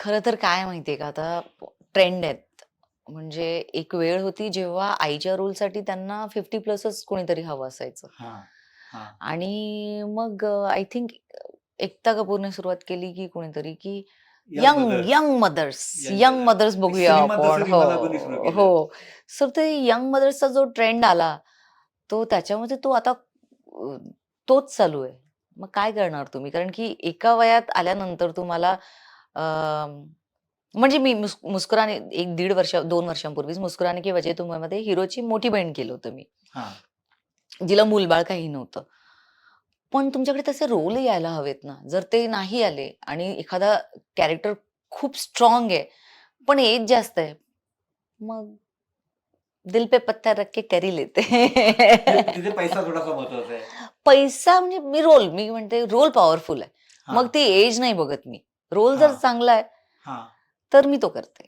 खरं तर काय माहितीये का? आता ट्रेंड आहेत. म्हणजे एक वेळ होती जेव्हा आईच्या रोलसाठी त्यांना फिफ्टी प्लसच कोणीतरी हवं असायचं. हा हा. आणि मग आय थिंक एकता कपूरने सुरुवात केली की कोणीतरी की young. Young mothers young. Mothers बघूया सिनेमात आपण. विमाला कोणी सुरू हो केलं. हो. सर ते यंग मदर्सचा जो ट्रेंड आला तो त्याच्यामध्ये तो आता अ, तोच चालू आहे. मग काय करणार तुम्ही? कारण की एका वयात आल्यानंतर तुम्हाला म्हणजे मी मुस- मुस्कुराने एक दीड वर्ष दोन वर्षांपूर्वीच मुस्कुराने की वजह तुम्हाला हिरोची मोठी बहीण केलं होतं मी. जिला मूलबाळ काही नव्हतं. पण तुमच्याकडे तसे रोल यायला हवेत ना. जर ते नाही आले आणि एखादा कॅरेक्टर खूप स्ट्रॉंग आहे पण एज जास्त आहे मग दिल पे पत्थर रख के करी लेते. तिथे पैसा थोडासा पैसा म्हणजे मी रोल मी म्हणते रोल पॉवरफुल आहे. मग ते एज नाही बघत मी. रोल जर हा. चांगला आहे हा तर मी तो करते